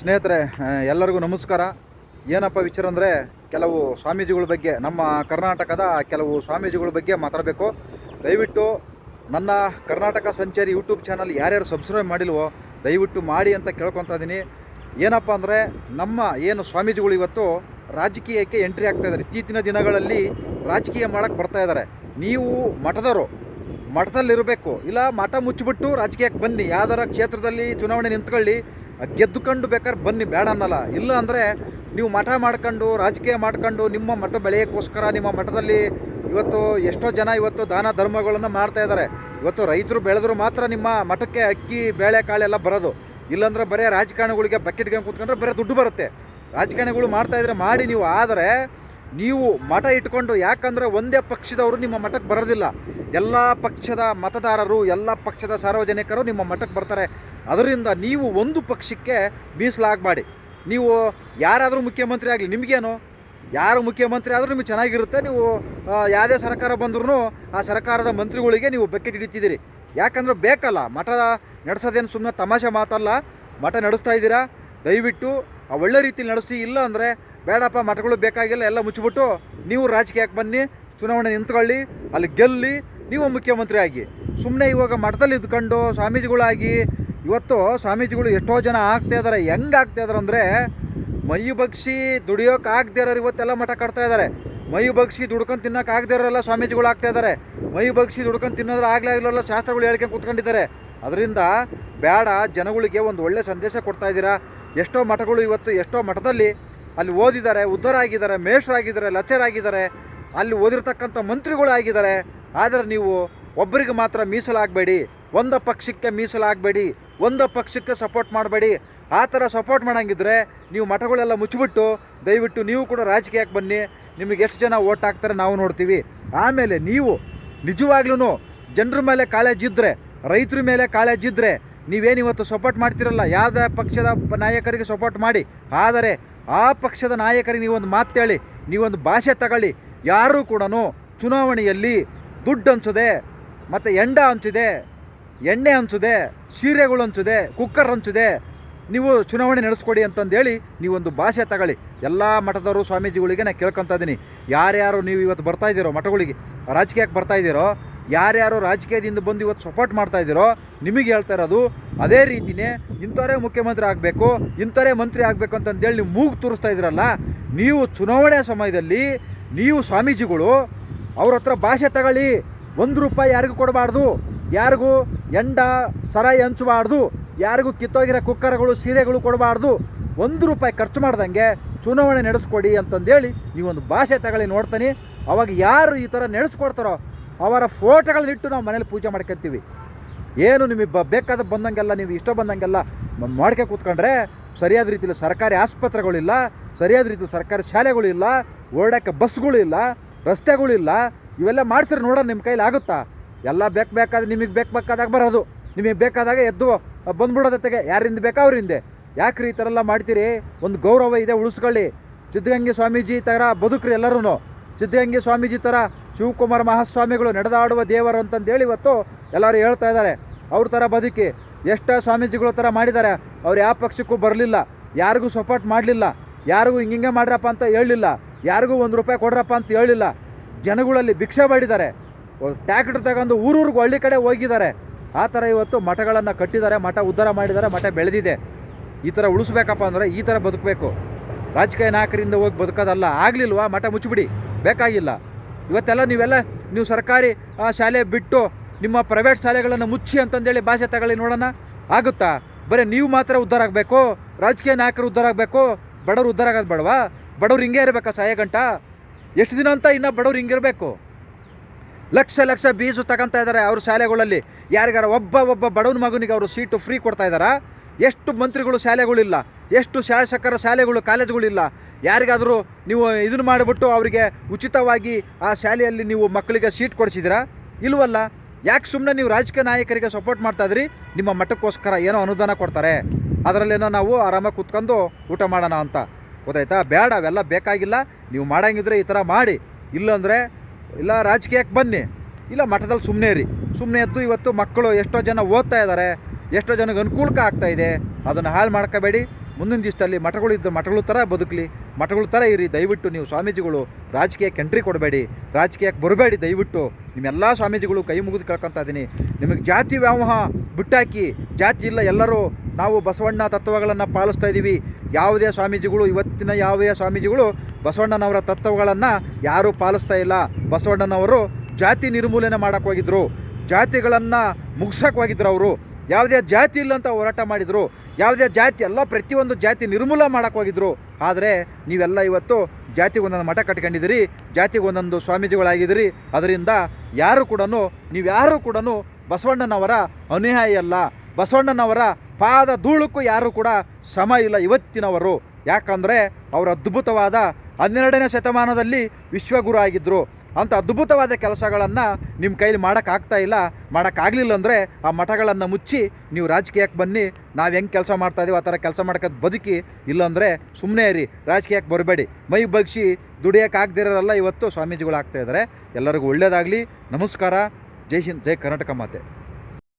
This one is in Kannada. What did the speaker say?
ಸ್ನೇಹಿತರೆ ಎಲ್ಲರಿಗೂ ನಮಸ್ಕಾರ. ಏನಪ್ಪ ವಿಚಾರ ಅಂದರೆ, ಕೆಲವು ಸ್ವಾಮೀಜಿಗಳ ಬಗ್ಗೆ, ನಮ್ಮ ಕರ್ನಾಟಕದ ಕೆಲವು ಸ್ವಾಮೀಜಿಗಳ ಬಗ್ಗೆ ಮಾತಾಡಬೇಕು. ದಯವಿಟ್ಟು ನನ್ನ ಕರ್ನಾಟಕ ಸಂಚಾರಿ ಯೂಟ್ಯೂಬ್ ಚಾನಲ್ ಯಾರ್ಯಾರು ಸಬ್ಸ್ಕ್ರೈಬ್ ಮಾಡಿಲ್ವೋ, ದಯವಿಟ್ಟು ಮಾಡಿ ಅಂತ ಕೇಳ್ಕೊತಾ ಇದ್ದೀನಿ ಏನಪ್ಪ ಅಂದರೆ, ನಮ್ಮ ಏನು ಸ್ವಾಮೀಜಿಗಳು ಇವತ್ತು ರಾಜಕೀಯಕ್ಕೆ ಎಂಟ್ರಿ ಆಗ್ತಾ ಇದ್ದಾರೆ. ಇತ್ತೀಚಿನ ದಿನಗಳಲ್ಲಿ ರಾಜಕೀಯ ಮಾಡೋಕ್ಕೆ ಬರ್ತಾ ಇದ್ದಾರೆ. ನೀವು ಮಠದವರು, ಮಠದಲ್ಲಿರಬೇಕು. ಇಲ್ಲ, ಮಠ ಮುಚ್ಚಿಬಿಟ್ಟು ರಾಜಕೀಯಕ್ಕೆ ಬನ್ನಿ. ಯಾವ್ದಾರ ಕ್ಷೇತ್ರದಲ್ಲಿ ಚುನಾವಣೆ ನಿಂತ್ಕೊಳ್ಳಿ. ಗೆದ್ದುಕೊಂಡು ಬೇಕಾದ್ರೆ ಬನ್ನಿ, ಬೇಡ ಅನ್ನಲ್ಲ. ಇಲ್ಲ ಅಂದರೆ ನೀವು ಮಠ ಮಾಡ್ಕೊಂಡು, ರಾಜಕೀಯ ಮಾಡ್ಕೊಂಡು, ನಿಮ್ಮ ಮಠ ಬೆಳೆಯೋಕ್ಕೋಸ್ಕರ ನಿಮ್ಮ ಮಠದಲ್ಲಿ ಇವತ್ತು ಎಷ್ಟೋ ಜನ ಇವತ್ತು ದಾನ ಧರ್ಮಗಳನ್ನು ಮಾಡ್ತಾ ಇದ್ದಾರೆ. ಇವತ್ತು ರೈತರು ಬೆಳೆದ್ರು ಮಾತ್ರ ನಿಮ್ಮ ಮಠಕ್ಕೆ ಅಕ್ಕಿ, ಬೇಳೆ, ಕಾಳೆಲ್ಲ ಬರೋದು. ಇಲ್ಲಾಂದ್ರೆ ಬರೀ ರಾಜಕಾರಣಿಗಳಿಗೆ ಬಕೆಟ್ಗೆ ಕೂತ್ಕೊಂಡ್ರೆ ಬರೀ ದುಡ್ಡು ಬರುತ್ತೆ. ರಾಜಕಾರಣಿಗಳು ಮಾಡ್ತಾ ಇದ್ರೆ ಮಾಡಿ ನೀವು, ಆದರೆ ನೀವು ಮಠ ಇಟ್ಕೊಂಡು ಯಾಕಂದರೆ ಒಂದೇ ಪಕ್ಷದವರು ನಿಮ್ಮ ಮಠಕ್ಕೆ ಬರೋದಿಲ್ಲ. ಎಲ್ಲ ಪಕ್ಷದ ಮತದಾರರು, ಎಲ್ಲ ಪಕ್ಷದ ಸಾರ್ವಜನಿಕರು ನಿಮ್ಮ ಮಠಕ್ಕೆ ಬರ್ತಾರೆ. ಅದರಿಂದ ನೀವು ಒಂದು ಪಕ್ಷಕ್ಕೆ ಮೀಸಲಾಗಬೇಡಿ ನೀವು ಯಾರಾದರೂ ಮುಖ್ಯಮಂತ್ರಿ ಆಗಲಿ, ನಿಮಗೇನು? ಯಾರು ಮುಖ್ಯಮಂತ್ರಿ ಆದರೂ ನಿಮಗೆ ಚೆನ್ನಾಗಿರುತ್ತೆ. ನೀವು ಯಾವುದೇ ಸರ್ಕಾರ ಬಂದ್ರೂ ಆ ಸರ್ಕಾರದ ಮಂತ್ರಿಗಳಿಗೆ ನೀವು ಬೆಕ್ಕೆ ಹಿಡಿತಿದ್ದೀರಿ. ಯಾಕಂದ್ರೆ ಬೇಕಲ್ಲ, ಮಠ ನಡೆಸೋದೇನು ಸುಮ್ಮನೆ ತಮಾಷೆ ಮಾತಲ್ಲ. ಮಠ ನಡೆಸ್ತಾ ಇದ್ದೀರಾ? ದಯವಿಟ್ಟು ಒಳ್ಳೆ ರೀತಿಲಿ ನಡೆಸಿ. ಇಲ್ಲ ಅಂದರೆ ಬೇಡಪ್ಪ, ಮಠಗಳು ಬೇಕಾಗಿಲ್ಲ, ಎಲ್ಲ ಮುಚ್ಚಿಬಿಟ್ಟು ನೀವು ರಾಜಕೀಯಕ್ಕೆ ಬನ್ನಿ, ಚುನಾವಣೆ ನಿಂತ್ಕೊಳ್ಳಿ, ಅಲ್ಲಿ ಗೆಲ್ಲಿ, ನೀವು ಮುಖ್ಯಮಂತ್ರಿ ಆಗಿ. ಸುಮ್ಮನೆ ಇವಾಗ ಮಠದಲ್ಲಿ ಇದ್ಕೊಂಡು ಸ್ವಾಮೀಜಿಗಳಾಗಿ, ಇವತ್ತು ಸ್ವಾಮೀಜಿಗಳು ಎಷ್ಟೋ ಜನ ಆಗ್ತಾ ಇದ್ದಾರೆ ಹೆಂಗೆ ಆಗ್ತಾ ಇದಾರೆ ಅಂದರೆ, ಮೈ ಬಗ್ಸಿ ದುಡಿಯೋಕೆ ಆಗದೆ ಇರೋರು ಇವತ್ತೆಲ್ಲ ಮಠ ಕಟ್ತಾ ಇದ್ದಾರೆ ಮೈ ಬಗ್ಸಿ ದುಡ್ಕೊಂಡು ತಿನ್ನೋಕೆ ಆಗದೆ ಇರೋರೆಲ್ಲ ಸ್ವಾಮೀಜಿಗಳು ಆಗ್ತಾ ಇದ್ದಾರೆ ಮೈ ಬಗ್ಸಿ ದುಡ್ಕೊಂಡು ತಿನ್ನೋದ್ರೆ ಆಗಲೇ ಆಗಲಿಲ್ಲ ಶಾಸ್ತ್ರಗಳು ಹೇಳಿಕೆ ಕೂತ್ಕೊಂಡಿದ್ದಾರೆ. ಅದರಿಂದ ಬೇಡ ಜನಗಳಿಗೆ ಒಂದು ಒಳ್ಳೆ ಸಂದೇಶ ಕೊಡ್ತಾ ಇದ್ದೀರಾ. ಎಷ್ಟೋ ಮಠಗಳು ಇವತ್ತು ಎಷ್ಟೋ ಮಠದಲ್ಲಿ ಅಲ್ಲಿ ಓದಿದ್ದಾರೆ ಉದ್ಧಾರ ಆಗಿದ್ದಾರೆ ಲಚ್ಚರಾಗಿದ್ದಾರೆ, ಅಲ್ಲಿ ಓದಿರ್ತಕ್ಕಂಥ ಮಂತ್ರಿಗಳು ಆಗಿದ್ದಾರೆ ಆದರೆ ನೀವು ಒಬ್ಬರಿಗೆ ಮಾತ್ರ ಮೀಸಲಾಗಬೇಡಿ, ಒಂದು ಪಕ್ಷಕ್ಕೆ ಮೀಸಲಾಗಬೇಡಿ, ಒಂದು ಪಕ್ಷಕ್ಕೆ ಸಪೋರ್ಟ್ ಮಾಡಬೇಡಿ. ಆ ಥರ ಸಪೋರ್ಟ್ ಮಾಡೋಂಗಿದ್ರೆ ನೀವು ಮಠಗಳೆಲ್ಲ ಮುಚ್ಚಿಬಿಟ್ಟು, ದಯವಿಟ್ಟು ನೀವು ಕೂಡ ರಾಜಕೀಯಕ್ಕೆ ಬನ್ನಿ. ನಿಮಗೆ ಎಷ್ಟು ಜನ ಓಟ್ ಹಾಕ್ತಾರೆ ನಾವು ನೋಡ್ತೀವಿ. ಆಮೇಲೆ ನೀವು ನಿಜವಾಗ್ಲೂ ಜನರ ಮೇಲೆ ಕಾಳಜಿ ಇದ್ದರೆ ರೈತರ ಮೇಲೆ ಕಾಳಜಿ ಇದ್ದರೆ ನೀವೇನಿವತ್ತು ಸಪೋರ್ಟ್ ಮಾಡ್ತಿರಲ್ಲ, ಯಾವುದೇ ಪಕ್ಷದ ನಾಯಕರಿಗೆ ಸಪೋರ್ಟ್ ಮಾಡಿ. ಆದರೆ ಆ ಪಕ್ಷದ ನಾಯಕರಿಗೆ ನೀವೊಂದು ಮಾತು ಹೇಳಿ, ನೀವೊಂದು ಭಾಷೆ ತಗೊಳ್ಳಿ. ಯಾರೂ ಕೂಡ ಚುನಾವಣೆಯಲ್ಲಿ ದುಡ್ಡು ಹಂಚದೆ, ಮತ್ತು ಎಂಡ ಹಂಚಿದೆ, ಎಣ್ಣೆ ಹಂಚಿದೆ, ಸೀರೆಗಳು ಹಂಚಿದೆ, ಕುಕ್ಕರ್ ಹಂಚಿದೆ, ನೀವು ಚುನಾವಣೆ ನಡೆಸ್ಕೊಡಿ ಅಂತಂದೇಳಿ ನೀವೊಂದು ಭಾಷೆ ತಗೊಳ್ಳಿ. ಎಲ್ಲ ಮಠದವರು ಸ್ವಾಮೀಜಿಗಳಿಗೆ ನಾನು ಕೇಳ್ಕೊತಾ ಇದ್ದೀನಿ ಯಾರ್ಯಾರು ನೀವು ಇವತ್ತು ಬರ್ತಾ ಇದ್ದೀರೋ, ಮಠಗಳಿಗೆ, ರಾಜಕೀಯಕ್ಕೆ ಬರ್ತಾ ಇದ್ದೀರೋ ಯಾರ್ಯಾರು ರಾಜಕೀಯದಿಂದ ಬಂದು ಇವತ್ತು ಸಪೋರ್ಟ್ ಮಾಡ್ತಾ ಇದ್ದೀರೋ, ನಿಮಗೆ ಹೇಳ್ತಾ ಇರೋದು ಅದೇ ರೀತಿಯೇ ಇಂಥವರೇ ಮುಖ್ಯಮಂತ್ರಿ ಆಗಬೇಕು, ಇಂಥವರೇ ಮಂತ್ರಿ ಆಗಬೇಕು ಅಂತಂದೇಳಿ ನೀವು ಮೂಗು ತೋರಿಸ್ತಾ ಇದ್ದೀರಲ್ಲ, ನೀವು ಚುನಾವಣೆ ಸಮಯದಲ್ಲಿ ನೀವು ಸ್ವಾಮೀಜಿಗಳು ಅವ್ರ ಹತ್ರ ಭಾಷೆ ತಗೊಳ್ಳಿ, ಒಂದು ರೂಪಾಯಿ ಯಾರಿಗೂ ಕೊಡಬಾರ್ದು, ಯಾರಿಗೂ ಎಂಡ, ಸರಾಯಿ ಹಂಚಬಾರ್ದು, ಯಾರಿಗೂ ಕಿತ್ತೋಗಿರೋ ಕುಕ್ಕರ್ಗಳು, ಸೀರೆಗಳು ಕೊಡಬಾರ್ದು, ಒಂದು ರೂಪಾಯಿ ಖರ್ಚು ಮಾಡ್ದಂಗೆ ಚುನಾವಣೆ ನಡೆಸ್ಕೊಡಿ ಅಂತಂದೇಳಿ ನೀವೊಂದು ಭಾಷೆ ತಗೊಳ್ಳಿ ನೋಡ್ತೀನಿ. ಅವಾಗ ಯಾರು ಈ ಥರ ನಡೆಸ್ಕೊಡ್ತಾರೋ ಅವರ ಫೋಟೋಗಳನ್ನಿಟ್ಟು ನಾವು ಮನೇಲಿ ಪೂಜೆ ಮಾಡ್ಕೊತೀವಿ. ಏನು ನಿಮಗೆ ಬ ಬೇಕಾದ ಬಂದಂಗೆಲ್ಲ, ನೀವು ಇಷ್ಟ ಬಂದಂಗೆಲ್ಲ ಮಾಡ್ಕೆ ಕೂತ್ಕೊಂಡ್ರೆ ಸರಿಯಾದ ರೀತಿಯಲ್ಲಿ ಸರ್ಕಾರಿ ಆಸ್ಪತ್ರೆಗಳಿಲ್ಲ, ಸರಿಯಾದ ರೀತಿಯಲ್ಲಿ ಸರ್ಕಾರಿ ಶಾಲೆಗಳಿಲ್ಲ, ಓಡಾಕೆ ಬಸ್ಗಳಿಲ್ಲ, ರಸ್ತೆಗಳಿಲ್ಲ, ಇವೆಲ್ಲ ಮಾಡ್ಸಿದ್ರೆ ನೋಡೋಣ ನಿಮ್ಮ ಕೈಲಿ ಆಗುತ್ತಾ? ಎಲ್ಲ ಬೇಕು ಬೇಕಾದ ನಿಮಗೆ ಬೇಕು ಬೇಕಾದಾಗ ಬರೋದು. ನಿಮಗೆ ಬೇಕಾದಾಗ ಎದ್ದು ಬಂದ್ಬಿಡೋದತ್ತೆಗೆ ಯಾರಿಂದ ಬೇಕಾ ಯಾಕೆ ಯಾಕ್ರಿ ಈ ಥರ ಎಲ್ಲ ಮಾಡ್ತೀರಿ? ಒಂದು ಗೌರವ ಇದೆ, ಉಳಿಸ್ಕೊಳ್ಳಿ. ಸಿದ್ಧಗಂಗೆ ಸ್ವಾಮೀಜಿ ಥರ ಬದುಕ್ರಿ ಎಲ್ಲರೂ ಸಿದ್ಧಗಂಗೆ ಸ್ವಾಮೀಜಿ ಥರ ಶಿವಕುಮಾರ ಮಹಾಸ್ವಾಮಿಗಳು ನಡೆದಾಡುವ ದೇವರು ಅಂತಂದೇಳಿ ಇವತ್ತು ಎಲ್ಲರೂ ಹೇಳ್ತಾ ಇದ್ದಾರೆ. ಅವ್ರ ಥರ ಬದುಕಿ ಎಷ್ಟೋ ಸ್ವಾಮೀಜಿಗಳ ಥರ ಮಾಡಿದ್ದಾರೆ. ಅವ್ರು ಯಾವ ಪಕ್ಷಕ್ಕೂ ಬರಲಿಲ್ಲ. ಯಾರಿಗೂ ಸಪೋರ್ಟ್ ಮಾಡಲಿಲ್ಲ. ಯಾರಿಗೂ ಹಿಂಗೆ ಮಾಡ್ರಪ್ಪ ಅಂತ ಹೇಳಲಿಲ್ಲ. ಯಾರಿಗೂ ಒಂದು ರೂಪಾಯಿ ಕೊಡ್ರಪ್ಪ ಅಂತ ಹೇಳಿಲ್ಲ ಜನಗಳಲ್ಲಿ ಭಿಕ್ಷೆ ಮಾಡಿದ್ದಾರೆ. ಟ್ಯಾಕ್ಟ್ರ್ ತಗೊಂಡು ಊರೂರಿಗೆ ಹಳ್ಳಿ ಕಡೆ ಹೋಗಿದ್ದಾರೆ. ಆ ಥರ ಇವತ್ತು ಮಠಗಳನ್ನು ಕಟ್ಟಿದ್ದಾರೆ. ಮಠ ಉದ್ಧಾರ ಮಾಡಿದ್ದಾರೆ. ಮಠ ಬೆಳೆದಿದೆ. ಈ ಥರ ಉಳಿಸ್ಬೇಕಪ್ಪ ಅಂದರೆ ಈ ಥರ ಬದುಕಬೇಕು. ರಾಜಕೀಯ ನಾಯಕರಿಂದ ಹೋಗಿ ಬದುಕೋದಲ್ಲ. ಆಗಲಿಲ್ವಾ? ಮಠ ಮುಚ್ಚಿಬಿಡಿ. ಬೇಕಾಗಿಲ್ಲ. ಇವತ್ತೆಲ್ಲ ನೀವೆಲ್ಲ, ನೀವು ಸರ್ಕಾರಿ ಶಾಲೆ ಬಿಟ್ಟು ನಿಮ್ಮ ಪ್ರೈವೇಟ್ ಶಾಲೆಗಳನ್ನು ಮುಚ್ಚಿ ಅಂತಂದೇಳಿ ಭಾಷೆ ತಗೊಳ್ಳಿ ನೋಡೋಣ. ಆಗುತ್ತಾ? ಬರೀ ನೀವು ಮಾತ್ರ ಉದ್ಧಾರ ಆಗಬೇಕು, ರಾಜಕೀಯ ನಾಯಕರು ಉದ್ಧಾರ ಆಗಬೇಕು, ಬಡವರು ಉದ್ಧಾರ ಆಗೋದು ಬೇಡವಾ? ಬಡವ್ರು ಹಿಂಗೆ ಇರಬೇಕಾ ಸಾಯ ಗಂಟ ಎಷ್ಟು ದಿನ ಅಂತ ಇನ್ನೂ ಬಡವ್ರು ಹಿಂಗಿರಬೇಕು ಲಕ್ಷ ಲಕ್ಷ ಬೀಜು ತಗೊಂತ ಇದ್ದಾರೆ ಅವ್ರ ಶಾಲೆಗಳಲ್ಲಿ. ಯಾರಿಗಾರ ಒಬ್ಬ ಒಬ್ಬ ಬಡವನ ಮಗನಿಗೆ ಅವರು ಸೀಟು ಫ್ರೀ ಕೊಡ್ತಾ ಇದ್ದಾರಾ ಎಷ್ಟು ಮಂತ್ರಿಗಳು ಶಾಲೆಗಳಿಲ್ಲ, ಎಷ್ಟು ಶಾಸಕರ ಶಾಲೆಗಳು, ಕಾಲೇಜುಗಳಿಲ್ಲ. ಯಾರಿಗಾದರೂ ನೀವು ಇದನ್ನು ಮಾಡಿಬಿಟ್ಟು ಅವರಿಗೆ ಉಚಿತವಾಗಿ ಆ ಶಾಲೆಯಲ್ಲಿ ನೀವು ಮಕ್ಕಳಿಗೆ ಸೀಟ್ ಕೊಡಿಸಿದ್ದೀರಾ? ಇಲ್ವಲ್ಲ? ಯಾಕೆ ಸುಮ್ಮನೆ ನೀವು ರಾಜಕೀಯ ನಾಯಕರಿಗೆ ಸಪೋರ್ಟ್ ಮಾಡ್ತಾ ಇದ್ರಿ? ನಿಮ್ಮ ಮಠಕ್ಕೋಸ್ಕರ ಏನೋ ಅನುದಾನ ಕೊಡ್ತಾರೆ. ಅದರಲ್ಲೇನೋ ನಾವು ಆರಾಮಾಗಿ ಕೂತ್ಕೊಂಡು ಊಟ ಮಾಡೋಣ ಅಂತ. ಗೊತ್ತಾಯ್ತಾ? ಬೇಡ ಅವೆಲ್ಲ ಬೇಕಾಗಿಲ್ಲ. ನೀವು ಮಾಡಂಗಿದ್ರೆ ಈ ಥರ ಮಾಡಿ. ಇಲ್ಲಾಂದರೆ, ಇಲ್ಲ ರಾಜಕೀಯಕ್ಕೆ ಬನ್ನಿ. ಇಲ್ಲ ಮಠದಲ್ಲಿ ಸುಮ್ಮನೆ ರೀ ಸುಮ್ಮನೆ ಎದ್ದು ಇವತ್ತು ಮಕ್ಕಳು ಎಷ್ಟೋ ಜನ ಓದ್ತಾ ಇದ್ದಾರೆ. ಎಷ್ಟೋ ಜನಕ್ಕೆ ಅನುಕೂಲಕ ಆಗ್ತಾ ಇದೆ. ಅದನ್ನು ಹಾಳು ಮಾಡ್ಕೋಬೇಡಿ. ಮುಂದಿನ ದಿವಸದಲ್ಲಿ ಮಠಗಳು ಇದ್ದ ಮಠಗಳು ಥರ ಬದುಕಲಿ, ಮಠಗಳು ಥರ ಇರಿ, ದಯವಿಟ್ಟು ನೀವು ಸ್ವಾಮೀಜಿಗಳು ರಾಜಕೀಯಕ್ಕೆ ಎಂಟ್ರಿ ಕೊಡಬೇಡಿ, ರಾಜಕೀಯಕ್ಕೆ ಬರಬೇಡಿ ದಯವಿಟ್ಟು. ನಿಮ್ಮೆಲ್ಲ ಸ್ವಾಮೀಜಿಗಳು ಕೈ ಮುಗಿದು ಕೇಳ್ಕೊತಾ ಇದ್ದೀನಿ ನಿಮಗೆ ಜಾತಿ ವ್ಯಾಮೋಹ ಬಿಟ್ಟಾಕಿ, ಜಾತಿ ಇಲ್ಲ, ಎಲ್ಲರೂ ನಾವು ಬಸವಣ್ಣ ತತ್ವಗಳನ್ನು ಪಾಲಿಸ್ತಾ ಇದ್ದೀವಿ ಯಾವುದೇ ಸ್ವಾಮೀಜಿಗಳು, ಇವತ್ತಿನ ಯಾವುದೇ ಸ್ವಾಮೀಜಿಗಳು ಬಸವಣ್ಣನವರ ತತ್ವಗಳನ್ನು ಯಾರೂ ಪಾಲಿಸ್ತಾ ಇಲ್ಲ. ಬಸವಣ್ಣನವರು ಜಾತಿ ನಿರ್ಮೂಲನೆ ಮಾಡೋಕೆ ಹೋಗಿದ್ರು. ಜಾತಿಗಳನ್ನು ಮುಗಿಸೋಕೆ ಹೋಗಿದ್ರು ಅವರು. ಯಾವುದೇ ಜಾತಿ ಇಲ್ಲ ಅಂತ ಹೋರಾಟ ಮಾಡಿದರು. ಯಾವುದೇ ಜಾತಿ, ಎಲ್ಲ ಪ್ರತಿಯೊಂದು ಜಾತಿ ನಿರ್ಮೂಲ ಮಾಡಕ್ಕೆ ಹೋಗಿದ್ರು. ಆದರೆ ನೀವೆಲ್ಲ ಇವತ್ತು ಜಾತಿಗೆ ಒಂದೊಂದು ಮಠ ಕಟ್ಕೊಂಡಿದ್ದೀರಿ ಜಾತಿಗೊಂದೊಂದು ಸ್ವಾಮೀಜಿಗಳಾಗಿದ್ದೀರಿ. ಅದರಿಂದ ಯಾರು ಕೂಡ ಯಾರು ಕೂಡ ಬಸವಣ್ಣನವರ ಅನುಯಾಯಿ ಅಲ್ಲ. ಬಸವಣ್ಣನವರ ಪಾದ ಧೂಳಕ್ಕೂ ಯಾರು ಕೂಡ ಸಮ ಇಲ್ಲ ಇವತ್ತಿನವರು. ಯಾಕಂದರೆ ಅವರು ಅದ್ಭುತವಾದ ಹನ್ನೆರಡನೇ ಶತಮಾನದಲ್ಲಿ ವಿಶ್ವಗುರು ಆಗಿದ್ದರು ಅಂಥ ಅದ್ಭುತವಾದ ಕೆಲಸಗಳನ್ನು ನಿಮ್ಮ ಕೈಲಿ ಮಾಡೋಕ್ಕಾಗ್ತಾ ಇಲ್ಲ, ಮಾಡೋಕ್ಕಾಗಲಿಲ್ಲ ಅಂದರೆ ಆ ಮಠಗಳನ್ನು ಮುಚ್ಚಿ ನೀವು ರಾಜಕೀಯಕ್ಕೆ ಬನ್ನಿ, ನಾವು ಹೆಂಗೆ ಕೆಲಸ ಮಾಡ್ತಾ ಇದೀವಿ ಆ ಥರ ಕೆಲಸ ಮಾಡ್ಕೋದು ಬದುಕಿ ಇಲ್ಲಾಂದರೆ ಸುಮ್ಮನೆ ಇರಿ, ರಾಜಕೀಯಕ್ಕೆ ಬರಬೇಡಿ. ಮೈ ಬಗ್ಸಿ ದುಡಿಯೋಕ್ಕಾಗದಿರೋರೆಲ್ಲ ಇವತ್ತು ಸ್ವಾಮೀಜಿಗಳು ಆಗ್ತಾ ಇದ್ದಾರೆ ಎಲ್ಲರಿಗೂ ಒಳ್ಳೆಯದಾಗಲಿ ನಮಸ್ಕಾರ. ಜೈ ಹಿಂದ್, ಜೈ ಕರ್ನಾಟಕ ಮಾತೆ.